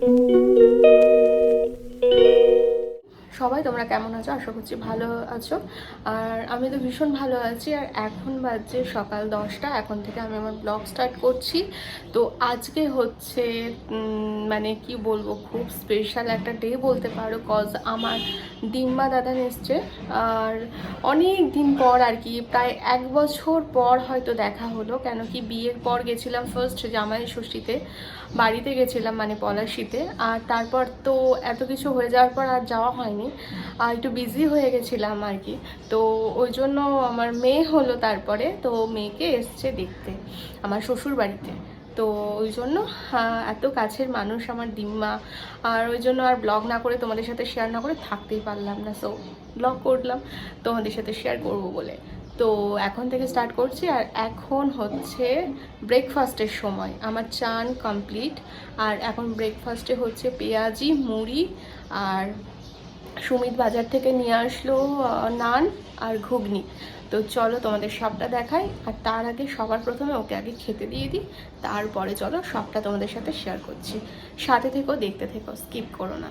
Thank you. তোমরা কেমন আছো? আশা করছি ভালো আছো। আর আমি তো ভীষণ ভালো আছি। আর এখন বাজছে সকাল দশটা। এখন থেকে আমি আমার ব্লগ স্টার্ট করছি। তো আজকে হচ্ছে মানে কি বলব, খুব স্পেশাল একটা ডে বলতে পারো কজ আমার ডিম্বা দাদা এসছে। আর অনেক দিন পর আর কি, প্রায় এক বছর পর হয়তো দেখা হলো। কেন কি বিয়ের পর গেছিলাম ফার্স্ট জামাই ষষ্ঠীতে, বাড়িতে গেছিলাম মানে পলাশিতে। আর তারপর তো এত কিছু হয়ে যাওয়ার পর আর যাওয়া হয়নি। একটু বিজি হয়ে গেছিলাম আর কি। তো ওই জন্য আমার মেয়ে হলো তারপরে, তো মেয়েকে এসছে দেখতে, আমার শ্বশুর বাড়িতে তো ওই জন্য এত কাছের মানুষ আমার ডিম্মা আর ওই জন্য আর ব্লগ না করে তোমাদের সাথে শেয়ার না করে থাকতেই পারলাম না। সো ব্লগ করলাম, তোমাদের সাথে শেয়ার করব বলে। তো এখন থেকে স্টার্ট করছি, আর এখন হচ্ছে ব্রেকফাস্টের সময়। আমার চান কমপ্লিট আর এখন ব্রেকফাস্টে হচ্ছে পেঁয়াজি, মুড়ি, আর সুমিত বাজার থেকে নিয়ে আসলো নান আর ঘুগনি। তো চলো তোমাদের সবটা দেখাই, আর তার আগে সবার প্রথমে ওকে আগে খেতে দিয়ে দিই, তারপরে চলো সবটা তোমাদের সাথে শেয়ার করছি। সাথে থেকেও দেখতে থেকো স্কিপ করো না।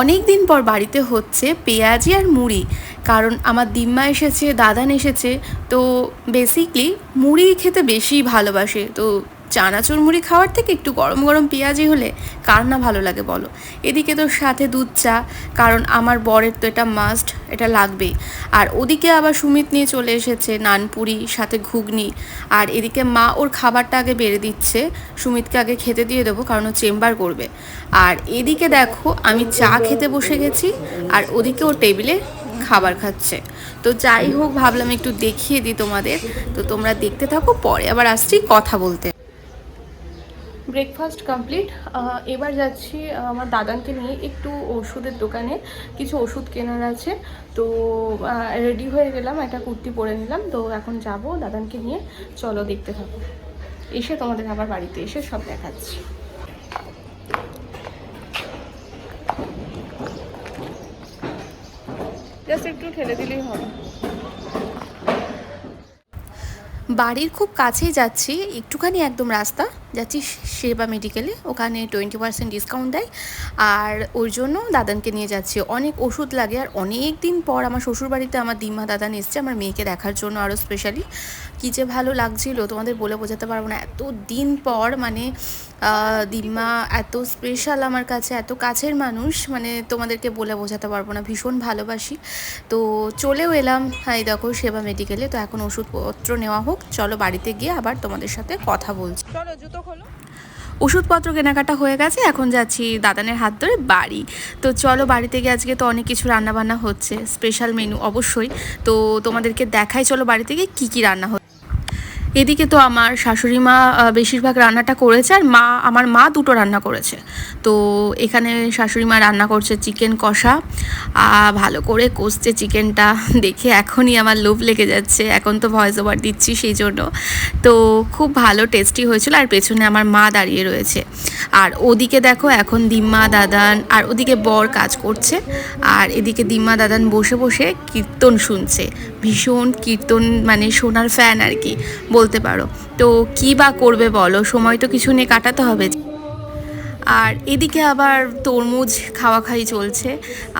অনেক দিন পর বাড়িতে হচ্ছে পেঁয়াজি আর মুড়ি, কারণ আমার দিম্মা এসেছে, দাদান এসেছে, তো বেসিকলি মুড়ি খেতে বেশি ভালোবাসে, তো চানাচুর মুড়ি খাওয়ার থেকে একটু গরম গরম পেঁয়াজি হলে কার না ভালো লাগে বলো? এদিকে তো সাথে দুধ চা, কারণ আমার বরের তো এটা মাস্ট এটা লাগবেই। আর ওদিকে আবার সুমিত নিয়ে চলে এসেছে নানপুরি, সাথে ঘুগনি। আর এদিকে মা ওর খাবারটা আগে বেড়ে দিচ্ছে, সুমিতকে আগে খেতে দিয়ে দেবো, কারণ ও চেম্বার করবে। আর এদিকে দেখো, আমি চা খেতে বসে গেছি, আর ওদিকে ও টেবিলে খাবার খাচ্ছে। তো যাই হোক, ভাবলাম একটু দেখিয়ে দিই তোমাদের। তো তোমরা দেখতে থাকো, পরে আবার আসছি কথা বলতে। ব্রেকফাস্ট কমপ্লিট এবার যাচ্ছি আমার দাদানকে নিয়ে একটু ওষুধের দোকানে। কিছু ওষুধ কেনার আছে। তো রেডি হয়ে গেলাম, একটা কুর্তি পরে নিলাম। তো এখন যাব দাদানকে নিয়ে। চলো দেখতে থাকো। এসে তোমাদের আবার বাড়িতে এসে সব দেখাচ্ছি। জাস্ট একটু ঠেলে দিলেই বাড়ির খুব কাছেই যাচ্ছি, একটুখানি একদম রাস্তা। যাচ্ছি সেবা মেডিকেলে ওখানে টোয়েন্টি পার্সেন্ট ডিসকাউন্ট দেয়। আর ওর জন্য দাদানকে নিয়ে যাচ্ছি। অনেক ওষুধ লাগে আর অনেক দিন পর আমার শ্বশুরবাড়িতে আমার দিম্মা দাদান এসছে আমার মেয়েকে দেখার জন্য আরও স্পেশালি কী যে ভালো লাগছিল, তোমাদের বলে বোঝাতে পারব না। এত দিন পর মানে দিম্মা এত স্পেশাল আমার কাছে, এত কাছের মানুষ মানে তোমাদেরকে বলে বোঝাতে পারব না। ভীষণ ভালোবাসি। তো চলেও এলাম। হ্যাঁ দেখো সেবা মেডিকেলে তো এখন ওষুধপত্র নেওয়া হোক। চলো বাড়িতে গিয়ে আবার তোমাদের সাথে কথা বলছি। চলো, জুতো খোলো ওষুধপত্র কেনাকাটা হয়ে গেছে, এখন যাচ্ছি দাদানের হাত ধরে বাড়ি। তো চলো বাড়িতে গিয়ে আজকে তো অনেক কিছু রান্নাবান্না হচ্ছে স্পেশাল মেনু অবশ্যই। তো তোমাদেরকে দেখাই চলো বাড়িতে গিয়ে কী কী রান্না এদিকে তো আমার শাশুড়ি মা বেশিরভাগ রান্নাটা করেছে আর মা, আমার মা দুটো রান্না করেছে। তো এখানে শাশুড়ি মা রান্না করছে চিকেন কষা ভালো করে কষছে চিকেনটা, দেখে এখনই আমার লোভ লেগে যাচ্ছে। এখন তো ভয়েস ওভার দিচ্ছি সেই জন্য। তো খুব ভালো টেস্টি হয়েছিল আর পেছনে আমার মা দাঁড়িয়ে রয়েছে। আর ওদিকে দেখো এখন দিম্মা দাদান, আর ওদিকে বর কাজ করছে। আর এদিকে দিম্মা দাদান বসে বসে কীর্তন শুনছে। ভীষণ কীর্তন মানে সোনার ফ্যান আর কি। বলতে পারো। তো কী বা করবে বলো? সময় তো কিছু নিয়ে কাটাতে হবে। আর এদিকে আবার তরমুজ খাওয়া খাই চলছে।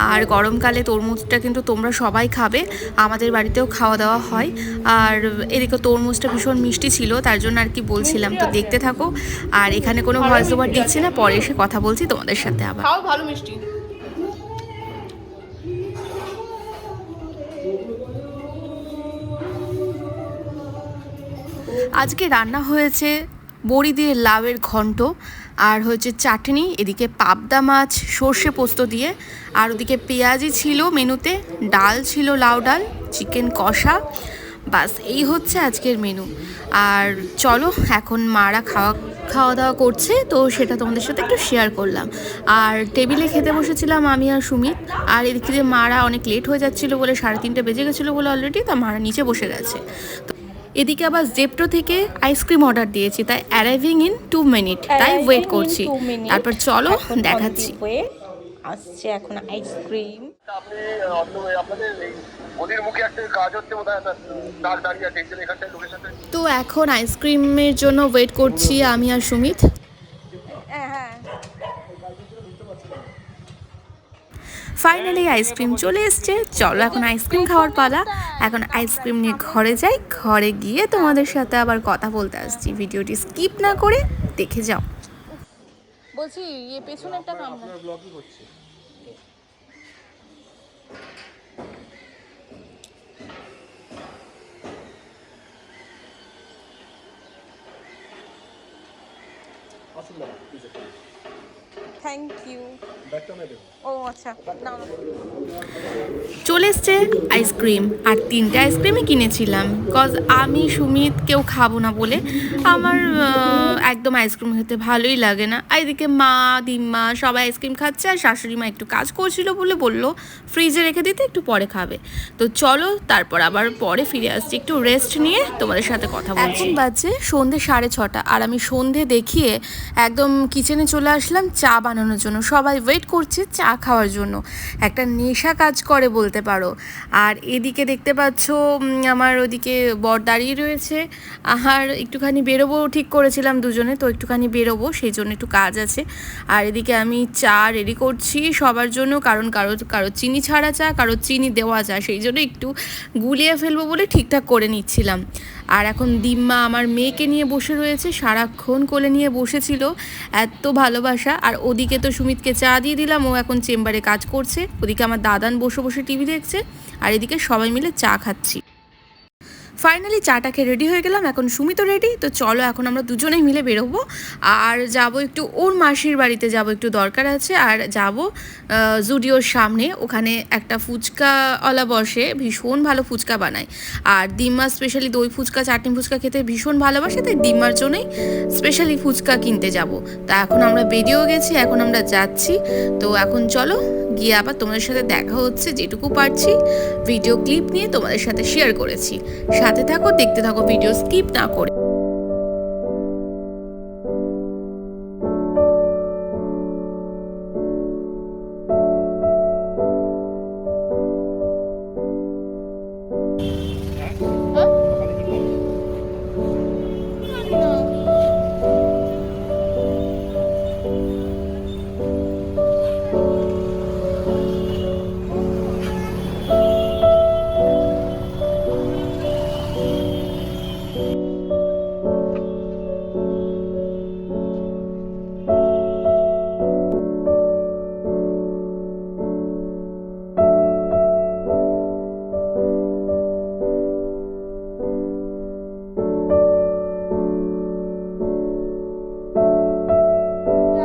আর গরমকালে তরমুজটা কিন্তু তোমরা সবাই খাবে। আমাদের বাড়িতেও খাওয়া দাওয়া হয়। আর এদিকে তরমুজটা ভীষণ মিষ্টি ছিল, তার জন্য আর কি বলছিলাম। তো দেখতে থাকো। আর এখানে কোনো ভয়েস ওভার দিচ্ছি না, পরে এসে কথা বলছি তোমাদের সাথে আবার। ভালো মিষ্টি। আজকে রান্না হয়েছে বড়ি দিয়ে লাউয়ের ঘন্ট আর হচ্ছে চাটনি, এদিকে পাবদা মাছ, সর্ষে পোস্ত দিয়ে, আর ওদিকে পেঁয়াজি ছিল মেনুতে, ডাল ছিল লাউ ডাল, চিকেন কষা, বাস এই হচ্ছে আজকের মেনু। আর চলো, এখন মারা খাওয়া খাওয়া দাওয়া করছে, তো সেটা তোমাদের সাথে একটু শেয়ার করলাম। আর টেবিলে খেতে বসেছিলাম আমি আর সুমিত, আর এদিকে মারা অনেক লেট হয়ে যাচ্ছিল বলে সাড়ে তিনটে বেজে গেছিল বলে অলরেডি তা মারা নিচে বসে গেছে। এদিকে আবার জেপ্টো থেকে আইসক্রিম অর্ডার দিয়েছি তাই অ্যারাইভিং ইন টু মিনিট তাই ওয়েট করছি। তারপর চলো দেখাচ্ছি। আসছে এখন আইসক্রিম তো এখন আইসক্রিমের জন্য ওয়েট করছি আমি আর সুমিত হ্যাঁ হ্যাঁ ফাইনালি আইসক্রিম চলে এসছে। চলো এখন আইসক্রিম খাওয়ার পালা। এখন আইসক্রিম নিয়ে ঘরে যাই। ঘরে গিয়ে তোমাদের সাথে আবার কথা বলতে আসছি। ভিডিওটি স্কিপ না করে দেখে যাও। বলছি ইয়ে পেছনে একটা কামড়া থ্যাংক ইউ ও আচ্ছা চলে এসছে আইসক্রিম আর তিনটে আইসক্রিমই কিনেছিলাম কজ আমি সুমিত কেউ খাব না বলে আমার একদম আইসক্রিম খেতে ভালোই লাগে না। আর এদিকে মা দিম্মা সবাই আইসক্রিম খাচ্ছে আর শাশুড়ি মা একটু কাজ করছিল বলে বলল ফ্রিজে রেখে দিতে একটু পরে খাবে। তো চলো তারপর আবার পরে ফিরে আসছি একটু রেস্ট নিয়ে তোমাদের সাথে কথা বলছি। এখন বাজে সন্ধে সাড়ে ছটা আর আমি সন্ধে দেখিয়ে একদম কিচেনে চলে আসলাম চা বানানোর জন্য। সবাই ওয়েট করছে চা খাওয়ার জন্য। একটা নেশা কাজ করে বলতে পারো। আর এদিকে দেখতে পাচ্ছ আমার ওদিকে বর দাঁড়িয়ে রয়েছে। আর একটুখানি বেরোবো ঠিক করেছিলাম দুজনে, তো একটুখানি বেরোবো, সেই জন্য একটু কাজ আছে। আর এদিকে আমি চা রেডি করছি সবার জন্য, কারণ কারও কারও চিনি ছাড়া চা কারও চিনি দেওয়া চা, সেই জন্য একটু গুলিয়ে ফেলব বলে ঠিকঠাক করে নিচ্ছিলাম। আর এখন দিম্মা আমার মেয়েকে নিয়ে বসে রয়েছে, সারাক্ষণ কোলে নিয়ে বসেছিল। এত ভালোবাসা। আর ওদিকে তো সুমিতকে চা দিয়ে দিলাম, ও এখন চেম্বারে কাজ করছে। ওদিকে আমার দাদান বসে বসে টিভি দেখছে, আর এদিকে সবাই মিলে চা খাচ্ছি। ফাইনালি চাটা খেয়ে রেডি হয়ে গেলাম। এখন সুমিতও রেডি তো চলো এখন আমরা দুজনেই মিলে বেরোবো। আর যাব একটু ওর মাসির বাড়িতে যাব, একটু দরকার আছে। আর যাব জুডিওর সামনে। ওখানে একটা ফুচকাওয়ালা বসে, ভীষণ ভালো ফুচকা বানায়। আর দিম্মা স্পেশালি দই ফুচকা, চাটনি ফুচকা খেতে ভীষণ ভালোবাসে, তাই দিম্মার জন্যই স্পেশালি ফুচকা কিনতে যাব। তা এখন আমরা বেরিয়েও গেছি, এখন আমরা যাচ্ছি। তো এখন চলো গিয়ে আবার তোমাদের সাথে দেখা হচ্ছে, যেটুকু পারছি। ভিডিও ক্লিপ নিয়ে তোমাদের সাথে শেয়ার করেছি। সাথে থাকো, দেখতে থাকো ভিডিও স্কিপ না করে।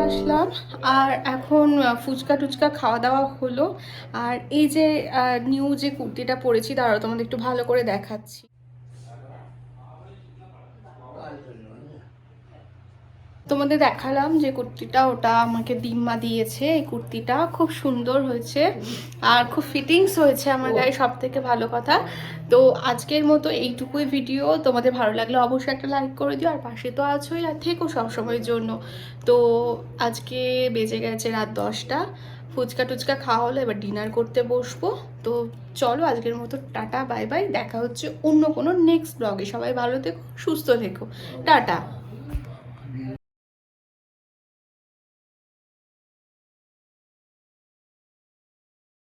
আসলাম। আর এখন ফুচকা টুচকা খাওয়া দাওয়া হলো। আর এই যে নিউ যে কুর্তিটা পরেছি তারা তোমাদের একটু ভালো করে দেখাচ্ছি। তোমাদের দেখালাম যে কুর্তিটা ওটা আমাকে দিম্মা দিয়েছে। এই কুর্তিটা খুব সুন্দর হয়েছে আর খুব ফিটিংস হয়েছে আমার গায়ে সব থেকে ভালো কথা। তো আজকের মতো এইটুকুই ভিডিও তোমাদের ভালো লাগলে অবশ্যই একটা লাইক করে দিও আর পাশে তো আছোই আর থেকো সবসময়ের জন্য। তো আজকে বেজে গেছে রাত দশটা ফুচকা টুচকা খাওয়া হলো এবার ডিনার করতে বসবো। তো চলো আজকের মতো টাটা বাই বাই দেখা হচ্ছে অন্য কোনো নেক্সট ব্লগে সবাই ভালো থেকো সুস্থ থেকো। টাটা।